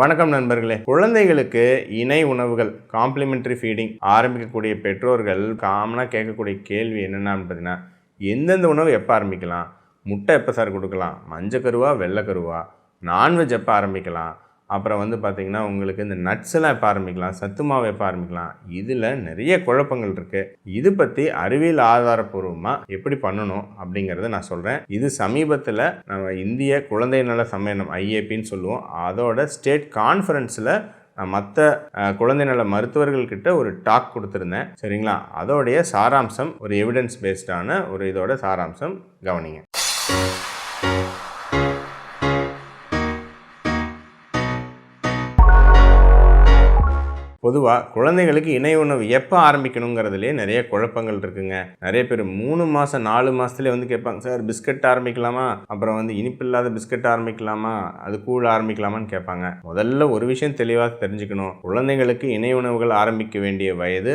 வணக்கம் நண்பர்களே. குழந்தைகளுக்கு இணை உணவுகள் காம்ப்ளிமெண்ட்ரி ஃபீடிங் ஆரம்பிக்கக்கூடிய பெற்றோர்கள் காமனாக கேட்கக்கூடிய கேள்வி என்னென்னு பார்த்தீங்கன்னா எந்தெந்த உணவு எப்போ ஆரம்பிக்கலாம்? முட்டை எப்போ சார் கொடுக்கலாம்? மஞ்சக்கருவா வெள்ளைக்கருவா நான்வெஜ் எப்போ ஆரம்பிக்கலாம்? அப்புறம் வந்து பார்த்திங்கன்னா உங்களுக்கு இந்த நட்ஸ் எல்லாம் எப்போ ஆரம்பிக்கலாம் சத்து மாவு எப்போ ஆரம்பிக்கலாம். இதில் நிறைய குழப்பங்கள் இருக்குது இது பற்றி அறிவியல் ஆதாரப்பூர்வமாக எப்படி பண்ணணும் அப்படிங்கிறத நான் சொல்கிறேன் இது சமீபத்தில் நம்ம இந்திய குழந்தை நல சம்மேளனம் ஐஏபின்னு சொல்லுவோம். அதோட ஸ்டேட் கான்ஃபரன்ஸில் மற்ற குழந்தை நல மருத்துவர்கள்கிட்ட ஒரு டாக் கொடுத்துருந்தேன். சரிங்களா? அதோடைய சாராம்சம் ஒரு எவிடன்ஸ் பேஸ்டான ஒரு இதோட சாராம்சம் கவனிங்க. பொதுவாக குழந்தைங்களுக்கு இணை உணவு எப்போ ஆரம்பிக்கணுங்கிறதுலே நிறைய குழப்பங்கள் இருக்குங்க. நிறைய பேர் மூணு மாதம் நாலு மாதத்துலேயே வந்து கேட்பாங்க சார் பிஸ்கட் ஆரம்பிக்கலாமா? அப்புறம் வந்து இனிப்பு இல்லாத பிஸ்கட் ஆரம்பிக்கலாமா? அது கூழ் ஆரம்பிக்கலாமான்னு கேட்பாங்க. முதல்ல ஒரு விஷயம் தெளிவாக தெரிஞ்சுக்கணும். குழந்தைங்களுக்கு இணை உணவுகள் ஆரம்பிக்க வேண்டிய வயது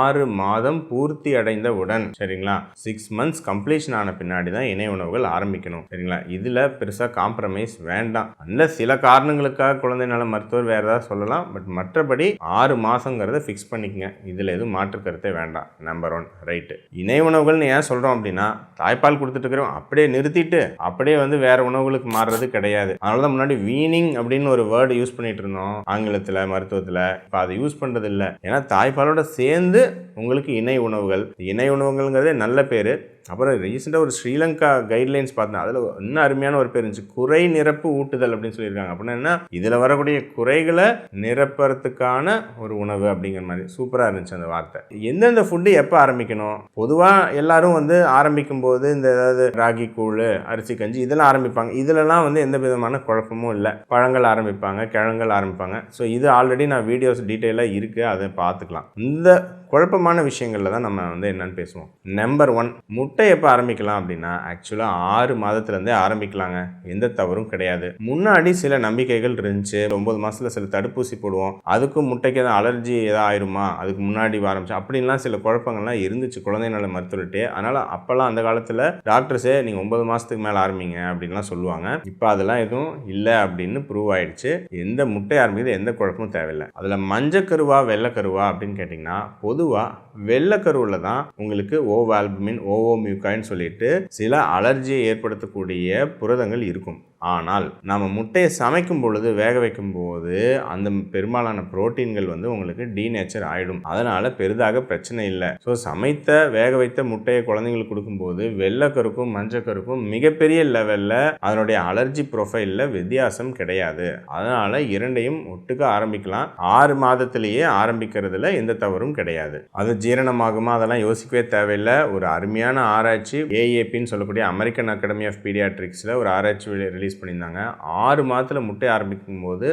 ஆறு மாதம் பூர்த்தி அடைந்த உடன் சரிங்களா? சிக்ஸ் மந்த்ஸ் கம்ப்ளீஷன் ஆன பின்னாடி தான் இணை உணவுகள் ஆரம்பிக்கணும் சரிங்களா? இதில் பெருசாக காம்ப்ரமைஸ் வேண்டாம். அந்த சில காரணங்களுக்காக குழந்தைனால மருத்துவர் வேறு ஏதாவது சொல்லலாம் பட் மற்றபடி ஆறு ஆறு மாதங்கிறத ஃபிக்ஸ் பண்ணிக்கங்க. இதில் எதுவும் மாற்றுக்கருத்தே வேண்டாம். நம்பர் ஒன் ரைட்டு இணை உணவுகள்னு ஏன் சொல்கிறோம் அப்படின்னா தாய்ப்பால் கொடுத்துட்டு இருக்கிறோம் அப்படியே நிறுத்திட்டு அப்படியே வந்து வேறு உணவுகளுக்கு மாறுறது கிடையாது. அதனால தான் முன்னாடி வீனிங் அப்படின்னு ஒரு வேர்டு யூஸ் பண்ணிட்டு இருந்தோம் ஆங்கிலத்தில் மருத்துவத்தில். இப்போ அதை யூஸ் பண்ணுறது இல்லை ஏன்னா தாய்ப்பாலோட சேர்ந்து உங்களுக்கு இணை உணவுகள் இணை உணவுகள்ங்கிறதே நல்ல பேர். அப்புறம் ரீசெண்டாக ஒரு ஸ்ரீலங்கா கைட்லைன்ஸ் பார்த்தேன். அதில் இன்னும் அருமையான ஒரு பேர் இருந்துச்சு. குறை நிரப்பு ஊட்டுதல் அப்படின்னு சொல்லியிருக்காங்க. அப்படின்னா என்ன? இதில் வரக்கூடிய குறைகளை நிரப்புறதுக்கான ஒரு உணவு அப்படிங்கிற மாதிரி. சூப்பராக இருந்துச்சு அந்த வார்த்தை. எந்தெந்த ஃபுட்டு எப்போ ஆரம்பிக்கணும்? பொதுவாக எல்லாரும் வந்து ஆரம்பிக்கும் போது இந்த ஏதாவது ராகி கூழ் அரிசி கஞ்சி இதெல்லாம் ஆரம்பிப்பாங்க. இதிலலாம் வந்து எந்த விதமான குழப்பமும் இல்லை. பழங்கள் ஆரம்பிப்பாங்க கிழங்கள் ஆரம்பிப்பாங்க. ஸோ இது ஆல்ரெடி நான் வீடியோஸ் டீட்டெயிலாக இருக்குது அதை பார்த்துக்கலாம். இந்த குழப்பமான விஷயங்களில் தான் நம்ம வந்து என்னன்னு பேசுவோம். நம்பர் ஒன் முட்டை எப்போ ஆரம்பிக்கலாம் அப்படின்னா ஆக்சுவலாக ஆறு மாதத்துலேருந்தே ஆரம்பிக்கலாங்க. எந்த தவறும் கிடையாது. முன்னாடி சில நம்பிக்கைகள் இருந்துச்சு. ஒம்பது மாதத்தில் சில தடுப்பூசி போடுவோம். அதுக்கும் முட்டைக்கு எதாவது அலர்ஜி எதாவது ஆயிருமா? அதுக்கு முன்னாடி ஆரம்பிச்சு அப்படின்லாம் சில குழப்பங்கள்லாம் இருந்துச்சு. குழந்தை நல மருத்துவர்கிட்டே. அதனால் அப்போல்லாம் அந்த காலத்தில் டாக்டர்ஸே நீங்கள் ஒம்பது மாதத்துக்கு மேலே ஆரம்பிங்க அப்படின்லாம் சொல்லுவாங்க. இப்போ அதெல்லாம் எதுவும் இல்லை அப்படின்னு ப்ரூவ் ஆயிடுச்சு. எந்த முட்டை ஆரம்பிக்கிறது எந்த குழப்பமும் தேவையில்லை. அதில் மஞ்சக்கருவா வெள்ளைக்கருவா அப்படின்னு கேட்டிங்கன்னா பொதுவாக வெள்ளைக்கருவில் தான் உங்களுக்கு ஓவால்புமின் ஓவோமியூக்காயின்னு சொல்லிட்டு சில அலர்ஜியை ஏற்படுத்தக்கூடிய புரதங்கள் இருக்கும். ஆனால் நம்ம முட்டையை சமைக்கும் பொழுது வேக வைக்கும் போது அந்த பெரும்பாலான புரோட்டீன்கள் வந்து உங்களுக்கு டீநேச்சர் ஆகிடும் அதனால் பெரிதாக பிரச்சனை இல்லை. ஸோ சமைத்த வேக வைத்த முட்டையை குழந்தைங்களுக்கு கொடுக்கும்போது வெள்ளைக்கருக்கும் மஞ்சக்கருக்கும் மிகப்பெரிய லெவலில் அதனுடைய அலர்ஜி ப்ரொஃபைலில் வித்தியாசம் கிடையாது. அதனால் இரண்டையும் ஒட்டுக்க ஆரம்பிக்கலாம். ஆறு மாதத்திலேயே ஆரம்பிக்கிறதுல எந்த தவறும் கிடையாது. அது ஜீரணமாகுமா அதெல்லாம் யோசிக்கவே தேவையில்லை. ஒரு அருமையான ஆராய்ச்சி ஏஏபின்னு சொல்லக்கூடிய அமெரிக்கன் அகாடமி ஆஃப் பீடியாட்ரிக்ஸில் ஒரு ஆராய்ச்சி ரிலீஸ் பண்ணியிருந்தாங்க. ஆறு மாதத்தில் முட்டை ஆரம்பிக்கும் போது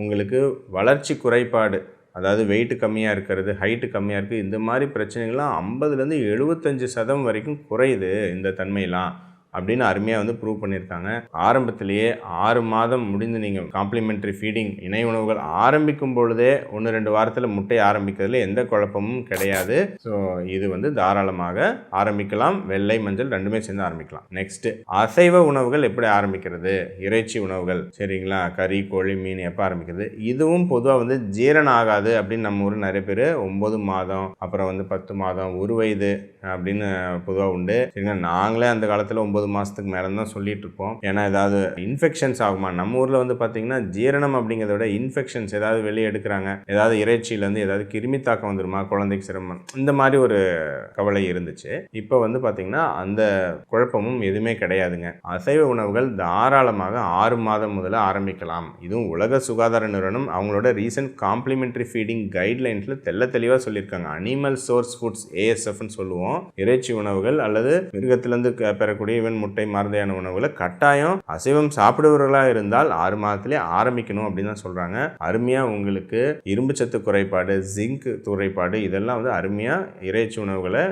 உங்களுக்கு வளர்ச்சி குறைபாடு அதாவது வெயிட்டு கம்மியாக இருக்கிறது ஹைட்டு கம்மியாக இருக்குது இந்த மாதிரி பிரச்சனைகள்லாம் ஐம்பதுலேருந்து எழுபத்தஞ்சு சதம் வரைக்கும் குறையுது இந்த தன்மையெல்லாம். அப்படின்னு அருமையாக வந்து ப்ரூவ் பண்ணியிருக்காங்க. ஆரம்பத்திலேயே ஆறு மாதம் முடிந்து நீங்கள் காம்ப்ளிமெண்ட்ரி ஃபீடிங் இணை உணவுகள் ஆரம்பிக்கும் பொழுதே ஒன்று ரெண்டு வாரத்தில் முட்டை ஆரம்பிக்கிறதுல எந்த குழப்பமும் கிடையாது. ஸோ இது வந்து தாராளமாக ஆரம்பிக்கலாம். வெள்ளை மஞ்சள் ரெண்டுமே சேர்ந்து ஆரம்பிக்கலாம். நெக்ஸ்ட்டு அசைவ உணவுகள் எப்படி ஆரம்பிக்கிறது? இறைச்சி உணவுகள் சரிங்களா? கறி கோழி மீன் எப்போ ஆரம்பிக்கிறது? இதுவும் பொதுவாக வந்து ஜீரணம் ஆகாது அப்படின்னு நம்ம ஊர் நிறைய பேர் ஒம்பது மாதம் அப்புறம் வந்து பத்து மாதம் ஒரு வயது அப்படின்னு பொதுவாக உண்டு. சரிங்களா? நாங்களே அந்த காலத்தில் ஒம்பது மாதத்துக்கு மேலே தான் சொல்லிட்டு இருப்போம் ஏன்னா ஏதாவது இன்ஃபெக்ஷன்ஸ் ஆகுமா? நம்ம ஊரில் வந்து பார்த்தீங்கன்னா ஜீரணம் அப்படிங்கிறத விட இன்ஃபெக்ஷன்ஸ் ஏதாவது வெளியே எடுக்கிறாங்க. ஏதாவது இறைச்சியிலேருந்து ஏதாவது கிருமி தாக்கம் வந்துருமா? குழந்தைக்கு சிரமம். இந்த மாதிரி ஒரு கவலை இருந்துச்சு. இப்போ வந்து பார்த்தீங்கன்னா அந்த குழப்பமும் எதுவுமே கிடையாதுங்க. அசைவ உணவுகள் தாராளமாக ஆறு மாதம் முதல்ல ஆரம்பிக்கலாம். இதுவும் உலக சுகாதார நிறுவனம் அவங்களோட ரீசன்ட் காம்ப்ளிமெண்ட்ரி ஃபீடிங் கைட்லைன்ஸில் தெல்ல தெளிவாக சொல்லியிருக்காங்க. அனிமல் சோர்ஸ் ஃபுட்ஸ் ஏஎஸ்எஃப்னு சொல்லுவோம். இறைச்சி உணவுகள் அல்லது மிருகத்திலேருந்து பெறக்கூடிய ஈவன் முட்டை மாதிரியான உணவுகளை கட்டாயம் அசைவம் சாப்பிடுபவர்களாக இருந்தால் ஆறு மாதத்திலே ஆரம்பிக்கணும் அப்படின்னு தான் சொல்கிறாங்க அருமையாக உங்களுக்கு இரும்பு சத்து குறைபாடு ஜிங்க் குறைபாடு இதெல்லாம் வந்து அருமையாக இறைச்சி உணவுகளை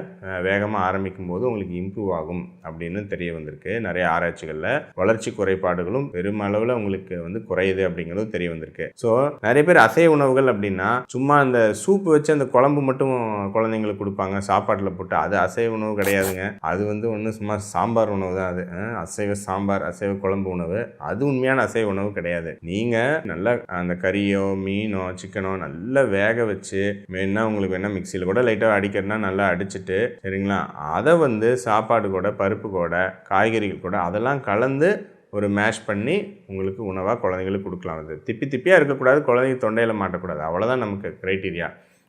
வேகமாக ஆரம்பிக்கும் போது உங்களுக்கு இம்ப்ரூவ் ஆகும் அப்படின்னு தெரிய வந்திருக்கு. நிறைய ஆராய்ச்சிகளில் வளர்ச்சி குறைபாடுகளும் பெருமளவில் உங்களுக்கு வந்து குறையுது அப்படிங்கிறதும் தெரிய வந்திருக்கு. ஸோ நிறைய பேர் அசைவ உணவுகள் அப்படின்னா சும்மா அந்த சூப்பு வச்சு அந்த குழம்பு மட்டும் குழந்தைங்களுக்கு கொடுப்பாங்க சாப்பாட்டில் போட்டு. அது அசைவ உணவு கிடையாதுங்க. அது வந்து ஒன்று சும்மா சாம்பார் உணவு உணவு தான் அது அசைவ சாம்பார் அசைவ குழம்பு உணவு அது உண்மையான அசைவ உணவு கிடையாது. நீங்கள் நல்லா அந்த கறியோ மீனோ சிக்கனோ நல்லா வேக வச்சு வேணா உங்களுக்கு வேணா மிக்சியில் கூட லைட்டாக அடிக்கிறதுனா நல்லா அடிச்சிட்டு சரிங்களா? அதை வந்து சாப்பாடு கூட பருப்பு கூட காய்கறிகள் கூட அதெல்லாம் கலந்து ஒரு மேஷ் பண்ணி உங்களுக்கு உணவாக குழந்தைங்களுக்கு கொடுக்கலாம். அது திப்பி திப்பியாக இருக்கக்கூடாது குழந்தைங்க தொண்டையில் மாட்டக்கூடாது. அவ்வளோதான் நமக்கு க்ரைட்டீரியா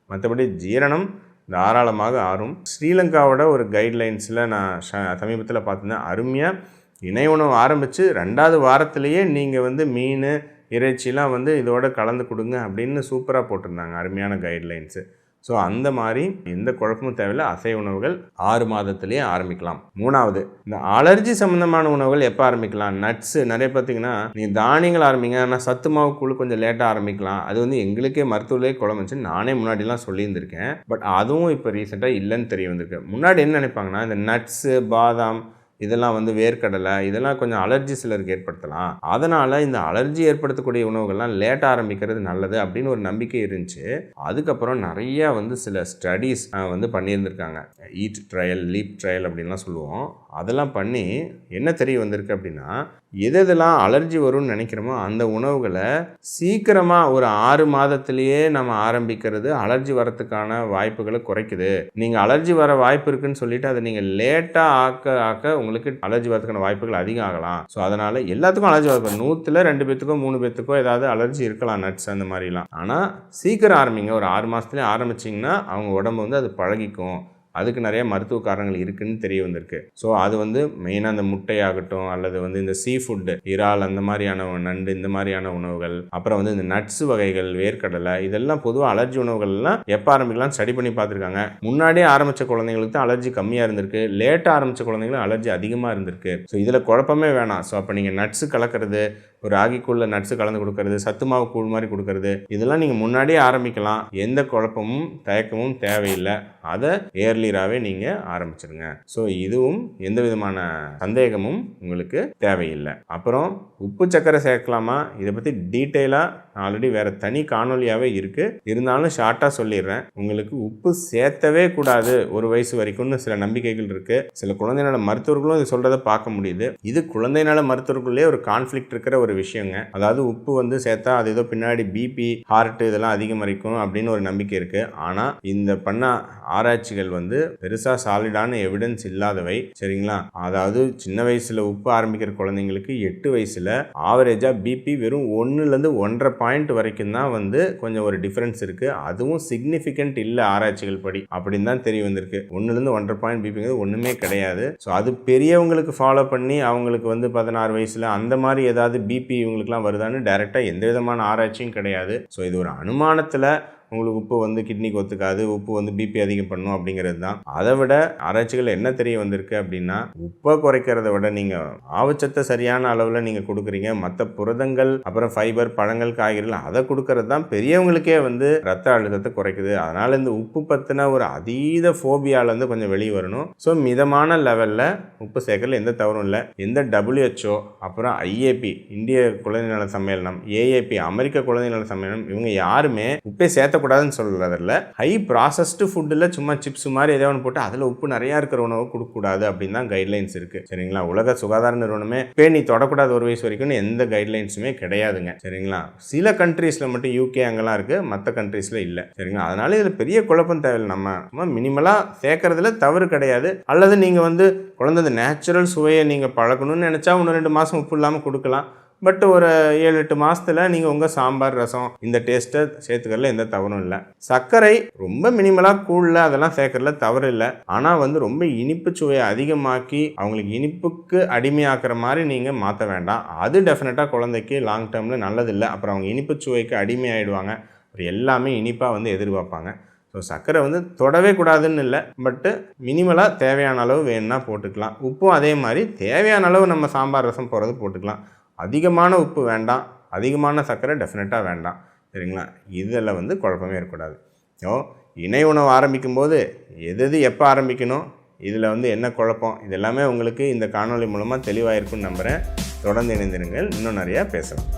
மற்றபடி ஜீரணம் தாராளமாக ஆறும். ஸ்ரீலங்காவோட ஒரு கைட்லைன்ஸில் நான் ச- சமீபத்தில் பார்த்துருந்தேன். அருமையாக இணை உணவு ஆரம்பித்து ரெண்டாவது வாரத்திலேயே நீங்கள் வந்து மீன் இறைச்சிலாம் வந்து இதோட கலந்து கொடுங்க அப்படின்னு சூப்பராக போட்டிருந்தாங்க. அருமையான கைட்லைன்ஸு ஸோ அந்த மாதிரி எந்த குழப்பமும் தேவையில்லை. அசைவ உணவுகள் ஆறு மாதத்துலேயே ஆரம்பிக்கலாம். மூணாவது இந்த அலர்ஜி சம்மந்தமான உணவுகள் எப்போ ஆரம்பிக்கலாம்? நட்ஸு நிறைய பார்த்தீங்கன்னா நீங்கள் தானியங்கள் ஆரம்பிங்க. ஆனால் சத்து மாவு குழு கொஞ்சம் லேட்டாக ஆரம்பிக்கலாம். அது வந்து எங்களுக்கே மருத்துவர்களே குழம்புச்சு நானே முன்னாடிலாம் சொல்லியிருந்திருக்கேன். பட் அதுவும் இப்போ ரீசெண்டாக இல்லைன்னு தெரிய வந்திருக்கு. முன்னாடி என்ன நினைப்பாங்கன்னா இந்த நட்ஸு பாதாம் இதெல்லாம் வந்து வேர்க்கடலை இதெல்லாம் கொஞ்சம் அலர்ஜி சிலருக்கு ஏற்படுத்தலாம். அதனால் இந்த அலர்ஜி ஏற்படுத்தக்கூடிய உணவுகள்லாம் லேட்டாக ஆரம்பிக்கிறது நல்லது அப்படின்னு ஒரு நம்பிக்கை இருந்துச்சு. அதுக்கப்புறம் நிறையா வந்து சில ஸ்டடீஸ் வந்து பண்ணியிருந்திருக்காங்க. ஈட் ட்ரையல் லீப் ட்ரையல் அப்படின்லாம் சொல்லுவோம். அதெல்லாம் பண்ணி என்ன தெரிய வந்திருக்கு அப்படின்னா எது எதெல்லாம் அலர்ஜி வரும்னு நினைக்கிறோமோ அந்த உணவுகளை சீக்கிரமாக ஒரு ஆறு மாதத்திலேயே நம்ம ஆரம்பிக்கிறது அலர்ஜி வரத்துக்கான வாய்ப்புகளை குறைக்குது. நீங்கள் அலர்ஜி வர வாய்ப்பு இருக்குன்னு சொல்லிட்டு அதை நீங்கள் லேட்டாக ஆக்க ஆக்க உங்களுக்கு அலர்ஜி வரதுக்கான வாய்ப்புகள் அதிகம் ஆகலாம். ஸோ அதனால் எல்லாத்துக்கும் அலர்ஜி வரும் நூற்றில் ரெண்டு பேத்துக்கோ மூணு பேத்துக்கோ ஏதாவது அலர்ஜி இருக்கலாம் நட்ஸ் அந்த மாதிரிலாம். ஆனால் சீக்கிரம் ஆரம்பிங்க. ஒரு ஆறு மாதத்துலேயே ஆரம்பிச்சிங்கன்னா அவங்க உடம்பு வந்து அது பழகிக்கும். அதுக்கு நிறைய மருத்துவ காரணங்கள் இருக்குன்னு தெரிய வந்திருக்கு. ஸோ அது வந்து மெயினாக அந்த முட்டையாகட்டும் அல்லது வந்து இந்த சீ ஃபுட்டு இறால் அந்த மாதிரியான நண்டு இந்த மாதிரியான உணவுகள் அப்புறம் வந்து இந்த நட்ஸ் வகைகள் வேர்க்கடலை இதெல்லாம் பொதுவாக அலர்ஜி உணவுகள்லாம் எப்போ ஆரம்பிக்கலாம் ஸ்டடி பண்ணி பார்த்துருக்காங்க. முன்னாடியே ஆரம்பித்த குழந்தைங்களுக்கு தான் அலர்ஜி கம்மியாக இருந்திருக்கு லேட்டாக ஆரம்பித்த குழந்தைங்களுக்கு அலர்ஜி அதிகமாக இருந்திருக்கு. ஸோ இதில் குழப்பமே வேணாம். ஸோ அப்போ நீங்கள் நட்ஸு கலக்கிறது ஒரு ராகிக்கூழில் நட்ஸு கலந்து கொடுக்கறது சத்து மாவு கூழ் மாதிரி கொடுக்கறது இதெல்லாம் நீங்கள் முன்னாடியே ஆரம்பிக்கலாம். எந்த குழப்பமும் தயக்கமும் தேவையில்லை. அதை ஏர்லியராகவே நீங்கள் ஆரம்பிச்சிருங்க. ஸோ இதுவும் எந்த விதமான சந்தேகமும் உங்களுக்கு தேவையில்லை. அப்புறம் உப்பு சக்கரை சேர்க்கலாமா? இதை பற்றி டீட்டெயிலாக ஆல்ரெடி வேறு தனி காணொலியாகவே இருக்குது இருந்தாலும் ஷார்ட்டாக சொல்லிடுறேன். உங்களுக்கு உப்பு சேர்த்தவே கூடாது. ஒரு வயசு வரைக்கும்னு சில நம்பிக்கைகள் இருக்குது சில குழந்தை மருத்துவர்களும் இது சொல்கிறத பார்க்க முடியுது. இது குழந்தை மருத்துவர்களே மருத்துவர்களுக்குள்ளே ஒரு கான்ஃப்ளிக்ட் இருக்கிற ஒரு விஷயங்க. அதாவது உப்பு வந்து சேர்த்தா அது ஏதோ பின்னாடி பிபி ஹார்ட் இதெல்லாம் அதிகமரிக்கும் அப்படின்னு ஒரு நம்பிக்கை இருக்குது ஆனால் இந்த பண்ண ஆராய்ச்சிகள் வந்து பெருசாக சாலிடான எவிடன்ஸ் இல்லாதவை. சரிங்களா? அதாவது சின்ன வயசில் உப்பு ஆரம்பிக்கிற குழந்தைங்களுக்கு எட்டு வயசில் ஆவரேஜாக பிபி வெறும் ஒன்றுலேருந்து ஒன்றரை பாயிண்ட் வரைக்கும் தான் வந்து கொஞ்சம் ஒரு டிஃப்ரென்ஸ் இருக்குது அதுவும் சிக்னிஃபிகண்ட் இல்லை ஆராய்ச்சிகள் படி அப்படின்னு தான் தெரிய வந்திருக்கு. ஒன்றுலேருந்து ஒன்றரை பாயிண்ட் பிபிங்கிறது ஒன்றுமே கிடையாது. ஸோ அது பெரியவங்களுக்கு ஃபாலோ பண்ணி அவங்களுக்கு வந்து பதினாறு வயசில் அந்த மாதிரி ஏதாவது பிபி இவங்களுக்குலாம் வருதான்னு டைரெக்டாக எந்த விதமான ஆராய்ச்சியும் கிடையாது. ஸோ இது ஒரு அனுமானத்தில் உங்களுக்கு உப்பு வந்து கிட்னிக்கு ஒத்துக்காது உப்பு வந்து பிபி அதிகம் பண்ணும் அப்படிங்கிறது தான். அதை விட ஆராய்ச்சிகள் என்ன தெரிய வந்திருக்கு அப்படின்னா உப்பை குறைக்கிறத விட நீங்கள் ஆவச்சத்தை சரியான அளவில் நீங்கள் கொடுக்குறீங்க. மற்ற புரதங்கள் அப்புறம் ஃபைபர் பழங்கள் காய்கறிகள் அதை கொடுக்கறது தான் பெரியவங்களுக்கே வந்து ரத்த அழுத்தத்தை குறைக்குது. அதனால் இந்த உப்பு பற்றின ஒரு அதீத ஃபோபியாலேருந்து கொஞ்சம் வெளியே வரணும். ஸோ மிதமான லெவலில் உப்பு சேர்க்கல எந்த தவறும் இல்லை. எந்த டபிள்யூஹெச்ஓ அப்புறம் ஐஏபி இந்திய குழந்தை நல சம்மேளனம் ஏஏபி அமெரிக்க குழந்தை நல சம்மேளனம் இவங்க யாருமே உப்பே சேர்த்த சேர்த்தக்கூடாதுன்னு சொல்கிறதில்ல ஹை ப்ராசஸ்டு ஃபுட்டில் சும்மா சிப்ஸ் மாதிரி ஏதோ ஒன்று போட்டு அதில் உப்பு நிறையா இருக்கிற உணவு கொடுக்கக்கூடாது அப்படின்னு தான் கைட்லைன்ஸ் இருக்குது சரிங்களா? உலக சுகாதார நிறுவனமே பே நீ தொடக்கூடாது ஒரு வயசு வரைக்கும்னு எந்த கைட்லைன்ஸுமே கிடையாதுங்க. சரிங்களா? சில கண்ட்ரீஸில் மட்டும் யூகே அங்கெல்லாம் இருக்குது மற்ற கண்ட்ரீஸில் இல்லை. சரிங்களா? அதனால இதில் பெரிய குழப்பம் தேவையில்லை. நம்ம சும்மா மினிமலாக சேர்க்கறதுல தவறு கிடையாது. அல்லது நீங்கள் வந்து குழந்தை நேச்சுரல் சுவையை நீங்கள் பழக்கணும்னு நினச்சா ஒன்று ரெண்டு மாதம் உப்பு இல்லாமல் கொடுக்கலாம். பட் ஒரு ஏழு எட்டு மாதத்தில் நீங்கள் உங்கள் சாம்பார் ரசம் இந்த டேஸ்ட்டை சேர்த்துக்கிறதுல எந்த தவறும் இல்லை. சர்க்கரை ரொம்ப மினிமலாக கூழில் அதெல்லாம் சேர்க்கறதுல தவறு இல்லை. ஆனால் வந்து ரொம்ப இனிப்பு சுவையை அதிகமாக்கி அவங்களுக்கு இனிப்புக்கு அடிமையாக்குற மாதிரி நீங்கள் மாற்ற வேண்டாம். அது டெஃபினட்டாக குழந்தைக்கு லாங் டேர்மில் நல்லதில்லை அப்புறம் அவங்க இனிப்பு சுவைக்கு அடிமையாயிடுவாங்க. எல்லாமே இனிப்பாக வந்து எதிர்பார்ப்பாங்க. ஸோ சர்க்கரை வந்து தொடவே கூடாதுன்னு இல்லை. பட்டு மினிமலாக தேவையான அளவு வேணும்னா போட்டுக்கலாம். உப்பும் அதே மாதிரி தேவையான அளவு நம்ம சாம்பார் ரசம் போகிறது போட்டுக்கலாம். அதிகமான உப்பு வேண்டாம். அதிகமான சர்க்கரை டெஃபினட்டாக வேண்டாம். சரிங்களா? இதில் வந்து குழப்பமே இருக்கக்கூடாது. ஸோ இணை உணவு ஆரம்பிக்கும்போது எது எது எப்போ ஆரம்பிக்கணும்? இதில் வந்து என்ன குழப்பம்? இது எல்லாமே உங்களுக்கு இந்த காணொளி மூலமாக தெளிவாக இருக்கும்னு நம்புகிறேன் தொடர்ந்து இணைந்திருங்கள். இன்னும் நிறையா பேசலாம்.